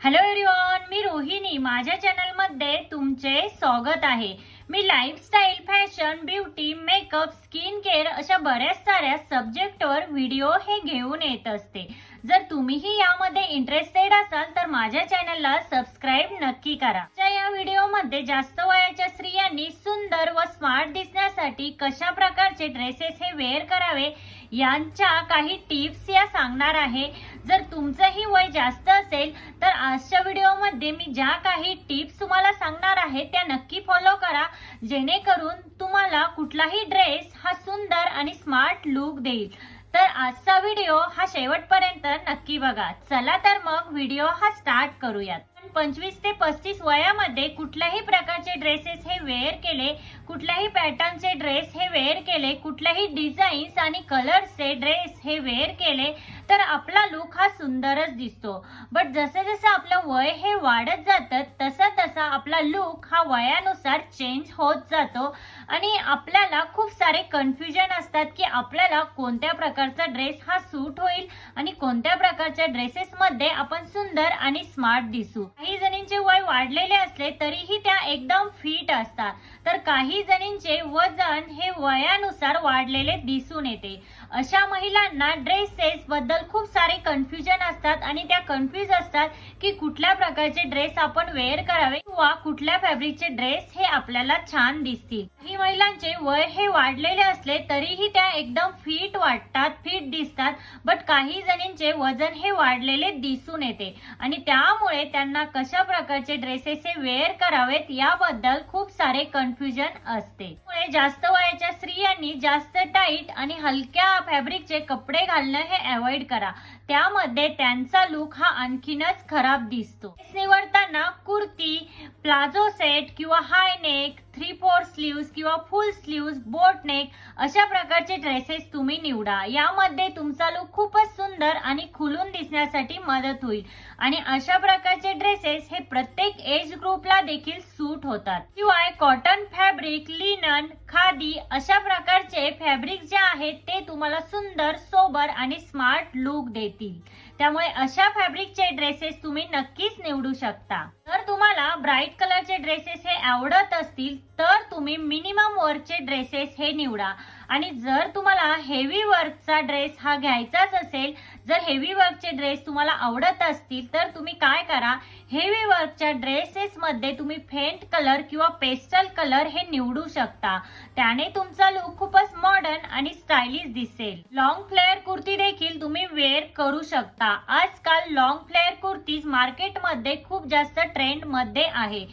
Hello everyone मी रोहिणी. माझ्या चॅनलमध्ये तुमचे स्वागत आहे. मी lifestyle fashion beauty makeup skin care अशा बऱ्याच साऱ्या सब्जेक्टवर व्हिडिओ हे घेऊन येत असते. जर तुम्हीही यामध्ये इंटरेस्टेड असाल तर माझ्या चॅनलला सबस्क्राईब नक्की करा. या व्हिडिओमध्ये जास्त वयाच्या स्त्रियांनी सुंदर व स्मार्ट दिसण्यासाठी कशा प्रकारचे ड्रेसेस हे वेअर करावे यांच्या काही टिप्स या सांगणार आहे. जर तुमचंही वय जास्त असेल तर आजच्या व्हिडिओमध्ये मी ज्या काही टिप्स तुम्हाला सांगणार आहे त्या नक्की फॉलो करा. जेणेकरून तुम्हाला कुठलाही ड्रेस हा सुंदर आणि स्मार्ट लुक देईल. तर आजचा व्हिडिओ हा शेवटपर्यंत नक्की बघा. चला तर मग व्हिडिओ हा स्टार्ट करूयात. पंचवीस ते पस्तीस वयामध्ये कुठल्याही प्रकारचे ड्रेसेस हे वेअर केले कुठल्याही पॅटर्नचे ड्रेस हे वेअर केले कुठल्याही डिझाईन्स आणि कलर्सचे ड्रेस हे वेअर केले तर आपला लुक हा सुंदरच दिसतो. बट जसं जसं आपलं वय हे वाढत जातं तसा तसा आपला लुक हा वयानुसार चेंज होत जातो. आणि आपल्याला खूप सारे कन्फ्युजन असतात की आपल्याला कोणत्या प्रकारचा ड्रेस हा सूट होईल आणि कोणत्या प्रकारच्या ड्रेसेसमध्ये आपण सुंदर आणि स्मार्ट दिसू. काही जणींचे वय वाढलेले असले तरीही त्या एकदम फिट असतात. तर काही जणींचे वजन हे वयानुसार वाढलेले दिसून येते. अशा महिलांना ड्रेसेस बद्दल खूप सारे कन्फ्युजन असतात आणि त्या कन्फ्युज असतात की कुठल्या प्रकारचे ड्रेस आपण वेअर करावे किंवा कुठल्या फॅब्रिकचे ड्रेस हे आपल्याला छान दिसतील. काही महिलांचे वय हे वाढलेले असले तरीही त्या एकदम फिट वाटतात फिट दिसतात बट काही जणींचे वजन हे वाढलेले दिसून येते. आणि त्यामुळे त्यांना कशा प्रकारचे ड्रेसेस हे वेअर करावेत याबद्दल खूप सारे कन्फ्युजन असते. त्यामुळे जास्त वयाच्या स्त्रियांनी जास्त टाईट आणि हलक्या फॅब्रिकचे कपडे घालणं हे अवॉइड करा. त्यामध्ये त्यांचा लुक हा आणखीनच खराब दिसतो. ड्रेस निवडताना कुर्ती प्लाझो सेट किंवा high neck three four sleeves किंवा फुल स्लीव्स बोट नेक अशा प्रकारचे ड्रेसेस तुम्ही निवडा. यामध्ये तुमचा लुक खूपच सुंदर आणि खुलून दिसण्यासाठी मदत होईल. आणि अशा प्रकारचे ड्रेसेस हे प्रत्येक एज ग्रुपला देखील सूट होतात. शिवाय कॉटन फॅब्रिक लिनन खादी अशा प्रकारचे फॅब्रिक जे आहेत ते तुम्हाला सुंदर सोबर आणि स्मार्ट लुक देतील. त्यामुळे अशा फॅब्रिकचे ड्रेसेस तुम्ही नक्कीच निवडू शकता. जर तुम्हाला ब्राईट कलरचे ड्रेसेस हे आवडत असतील तर तुम्ही मिनिमम वर्कचे ड्रेसेस हे निवडा. आणि जर तुम्हाला हेवी वर्कचा ड्रेस हा घ्यायचाच असेल जर हेवी वर्कचे ड्रेस तुम्हाला आवडत असतील तर तुम्ही काय करा? हेवी वर्कच्या ड्रेसेसमध्ये तुम्ही फेंट कलर किंवा पेस्टल कलर हे निवडू शकता. त्याने तुमचा लुक खूपच मॉडर्न आणि स्टायलिश दिसेल. लॉंग फ्लेअर कुर्ती देखील तुम्ही वेअर करू शकता. आजकाल लॉंग फ्लेअर कुर्तीज मार्केटमध्ये खूप जास्त ट्रेंडमध्ये आहे.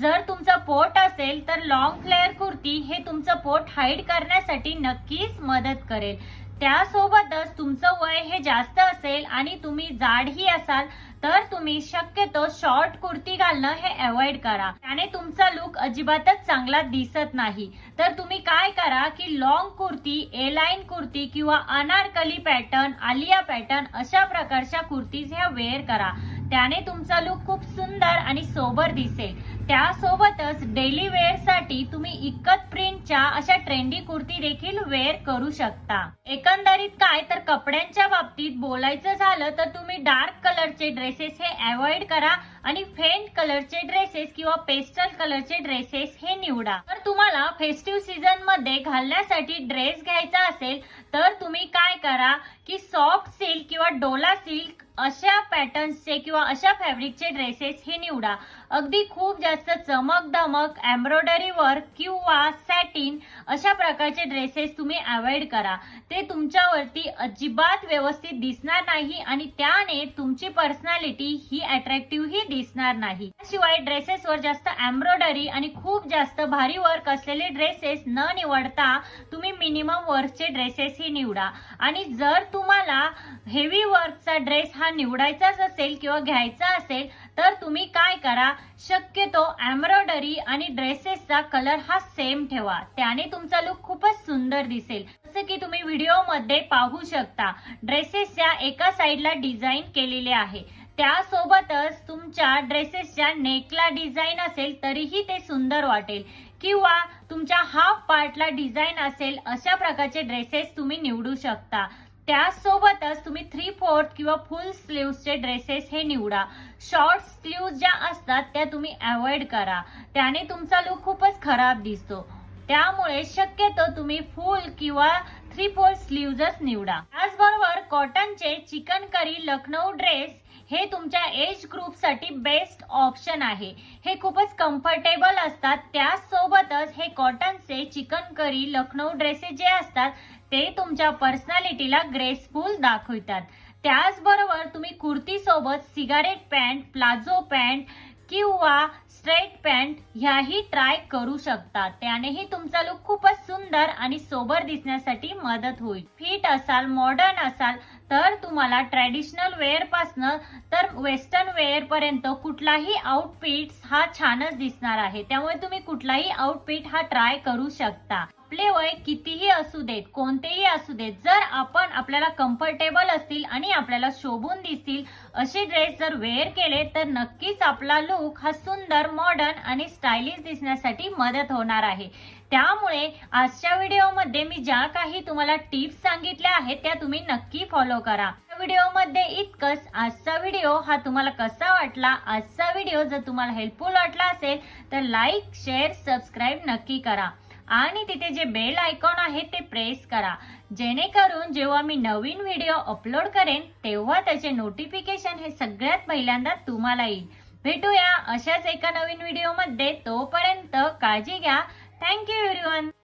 जर तुमचं पोट असेल तर लॉंग फ्लेअर कुर्ती हे तुमचं पोट हाईड करण्यासाठी नक्कीच मदत करेल. त्यासोबतच तुमचं वय हे जास्त असेल आणि तुम्ही जाडही असाल तर तुम्ही शक्यतो शॉर्ट कुर्ती घालणं हे अवॉइड करा. त्याने तुमचा लुक अजिबातच चांगला दिसत नाही. तर तुम्ही काय करा की long kurti A line kurti किंवा अनारकली पॅटर्न आलिया पॅटर्न अशा प्रकारच्या कुर्तीज ह्या वेअर करा. त्याने तुमचा लुक खूप सुंदर आणि सोबर दिसेल. त्यासोबतच डेली वेअरसाठी तुम्ही इकत प्रिंटच्या अशा ट्रेंडी कुर्ती देखील वेअर करू शकता. एकंदरीत काय तर कपड्यांच्या बाबतीत बोलायचं झालं तर तुम्ही डार्क कलरचे ड्रेसेस हे अवॉइड करा आणि फेंट कलरचे ड्रेसेस किंवा पेस्टल कलरचे ड्रेसेस हे निवडा. तर तुम्हाला फेस्टिव्ह सीझनमध्ये घालण्यासाठी ड्रेस घ्यायचा असेल तर तुम्ही काय करा की सॉफ्ट सिल्क किंवा डोला सिल्क अशा पॅटर्न्सचे किंवा अशा फॅब्रिकचे ड्रेसेस हे निवडा. अगदी खूप जास्त चमक दमक एम्ब्रॉयडरी वर्क किंवा सॅटिन अशा प्रकारचे ड्रेसेस तुम्ही अवॉइड करा. ते तुमच्यावरती अजिबात व्यवस्थित दिसणार नाही आणि त्याने तुमची पर्सनॅलिटी ही अट्रॅक्टिव्ह ही दिसणार नाही. शिवाय ड्रेसेसवर जास्त एम्ब्रॉयडरी आणि खूप जास्त भारी वर्क असलेले ड्रेसेस न निवडता तुम्ही मिनिमम वर्कचे ड्रेसेस ही निवडा. आणि जर तुम्हाला हेवी वर्कचा ड्रेस हा निवडायचाच असेल किंवा घ्यायचा असेल तर तुम्ही काय करा शक्यतो एम्ब्रॉयडरी आणि ड्रेसेसचा कलर हा सेम ठेवा. त्याने तुमचा लुक खूपच सुंदर दिसेल. जसं की तुम्ही व्हिडिओमध्ये पाहू शकता ड्रेसेसच्या एका साईडला डिझाईन केलेले आहे. त्यासोबतच तुमच्या ड्रेसेसच्या नेकला डिझाईन असेल तरीही ते सुंदर वाटेल. किंवा तुमच्या हाफ पार्टला डिझाईन असेल अशा प्रकारचे ड्रेसेस तुम्ही निवडू शकता. त्यासोबतच तुम्ही थ्री फोर्थ किंवा फुल स्लीव्हचे ड्रेसेस हे निवडा. शॉर्ट स्लीव ज्या असतात त्या तुम्ही अवॉइड करा. त्याने तुमचा लुक खूपच खराब दिसतो. त्यामुळे शक्यतो तुम्ही फुल किंवा थ्री फोर स्लीवच निवडा. त्याचबरोबर कॉटनचे चिकन करी लखनौ ड्रेस हे तुमच्या एज ग्रुपसाठी बेस्ट ऑप्शन आहे. हे खूपच कम्फर्टेबल असतात. त्याचसोबतच हे कॉटनचे चिकन करी लखनौ ड्रेसेस जे असतात ते तुमच्या पर्सनॅलिटीला ग्रेसफुल दाखवतात. त्याचबरोबर तुम्ही कुर्ती सोबत सिगारेट पॅन्ट प्लाझो पॅन्ट किंवा स्ट्रेट पॅन्ट ह्याही ट्राय करू शकता. त्यानेही तुमचा लुक खूपच सुंदर आणि सोबर दिसण्यासाठी मदत होईल. फिट असाल मॉडर्न असाल तर तुम्हाला ट्रॅडिशनल वेअर पासनं तर वेस्टर्न वेअर पर्यंत कुठलाही आउटफिट हा छानच दिसणार आहे. त्यामुळे तुम्ही कुठलाही आउटफिट हा ट्राय करू शकता. आपले वय कितीही असू देत कोणतेही असू देत जर आपण आपल्याला कम्फर्टेबल असतील आणि आपल्याला शोभून दिसतील असे ड्रेस जर वेअर केले तर नक्कीच आपला लुक हा सुंदर मॉडर्न आणि स्टायलिश दिसण्यासाठी मदत होणार आहे. त्यामुळे आजच्या व्हिडिओमध्ये मी ज्या काही तुम्हाला टिप्स सांगितल्या आहेत त्या तुम्ही नक्की फॉलो करा. व्हिडिओमध्ये इतकंच. आजचा व्हिडिओ हा तुम्हाला कसा वाटला? आजचा व्हिडिओ जर तुम्हाला हेल्पफुल वाटला असेल तर लाईक शेअर सबस्क्राईब नक्की करा. आणि तिथे जे बेल आयकॉन आहे ते प्रेस करा. जेणेकरून जेव्हा मी नवीन व्हिडिओ अपलोड करेन तेव्हा त्याचे नोटिफिकेशन हे सगळ्यात पहिल्यांदा तुम्हाला येईल. भेटूया अशाच एका नवीन व्हिडिओमध्ये. तोपर्यंत काळजी घ्या. Thank you everyone